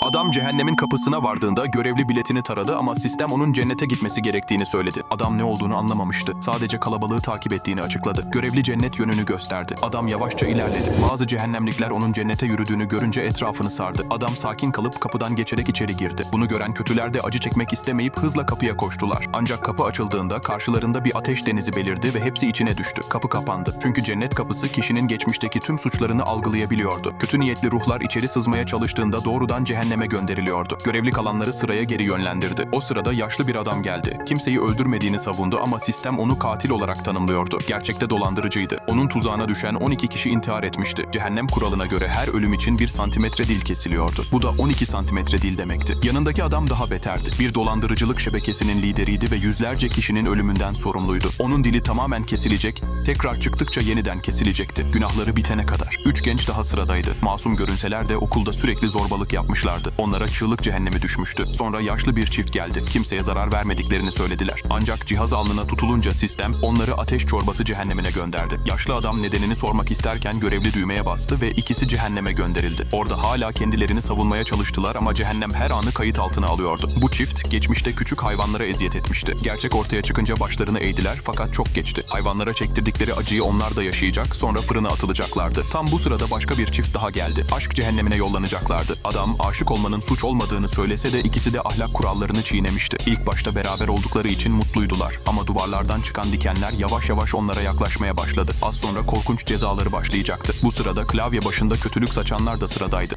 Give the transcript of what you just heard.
Adam cehennemin kapısına vardığında görevli biletini taradı ama sistem onun cennete gitmesi gerektiğini söyledi. Adam ne olduğunu anlamamıştı. Sadece kalabalığı takip ettiğini açıkladı. Görevli cennet yönünü gösterdi. Adam yavaşça ilerledi. Bazı cehennemlikler onun cennete yürüdüğünü görünce etrafını sardı. Adam sakin kalıp kapıdan geçerek içeri girdi. Bunu gören kötüler de acı çekmek istemeyip hızla kapıya koştular. Ancak kapı açıldığında karşılarında bir ateş denizi belirdi ve hepsi içine düştü. Kapı kapandı. Çünkü cennet kapısı kişinin geçmişteki tüm suçlarını algılayabiliyordu. Kötü niyetli ruhlar içeri sızmaya çalıştığında doğrudan cehenneme gönderiliyordu. Görevli kalanları sıraya geri yönlendirdi. O sırada yaşlı bir adam geldi. Kimseyi öldürmediğini savundu ama sistem onu katil olarak tanımlıyordu. Gerçekte dolandırıcıydı. Onun tuzağına düşen 12 kişi intihar etmişti. Cehennem kuralına göre her ölüm için bir santimetre dil kesiliyordu. Bu da 12 santimetre dil demekti. Yanındaki adam daha beterdi. Bir dolandırıcılık şebekesinin lideriydi ve yüzlerce kişinin ölümünden sorumluydu. Onun dili tamamen kesilecek, tekrar çıktıkça yeniden kesilecekti. Günahları bitene kadar. Üç genç daha sıradaydı. Masum görünseler de okulda sürekli zorbalık yapmışlardı. Onlara çığlık cehennemi düşmüştü. Sonra yaşlı bir çift geldi. Kimseye zarar vermediklerini söylediler. Ancak cihaz alnına tutulunca sistem onları ateş çorbası cehennemine gönderdi. Yaşlı adam nedenini sormak isterken görevli düğmeye bastı ve ikisi cehenneme gönderildi. Orada hala kendilerini savunmaya çalıştılar ama cehennem her anı kayıt altına alıyordu. Bu çift geçmişte küçük hayvanlara eziyet etmişti. Gerçek ortaya çıkınca başlarını eğdiler fakat çok geçti. Hayvanlara çektirdikleri acıyı onlar da yaşayacak sonra fırına atılacaklardı. Tam bu sırada başka bir çift daha geldi. Aşk cehennemine yollanacaklardı. Adam aşık olmanın suç olmadığını söylese de ikisi de ahlak kurallarını çiğnemişti. İlk başta beraber oldukları için mutluydular. Ama duvarlardan çıkan dikenler yavaş yavaş onlara yaklaşmaya başladı. Az sonra korkunç cezaları başlayacaktı. Bu sırada klavye başında kötülük saçanlar da sıradaydı.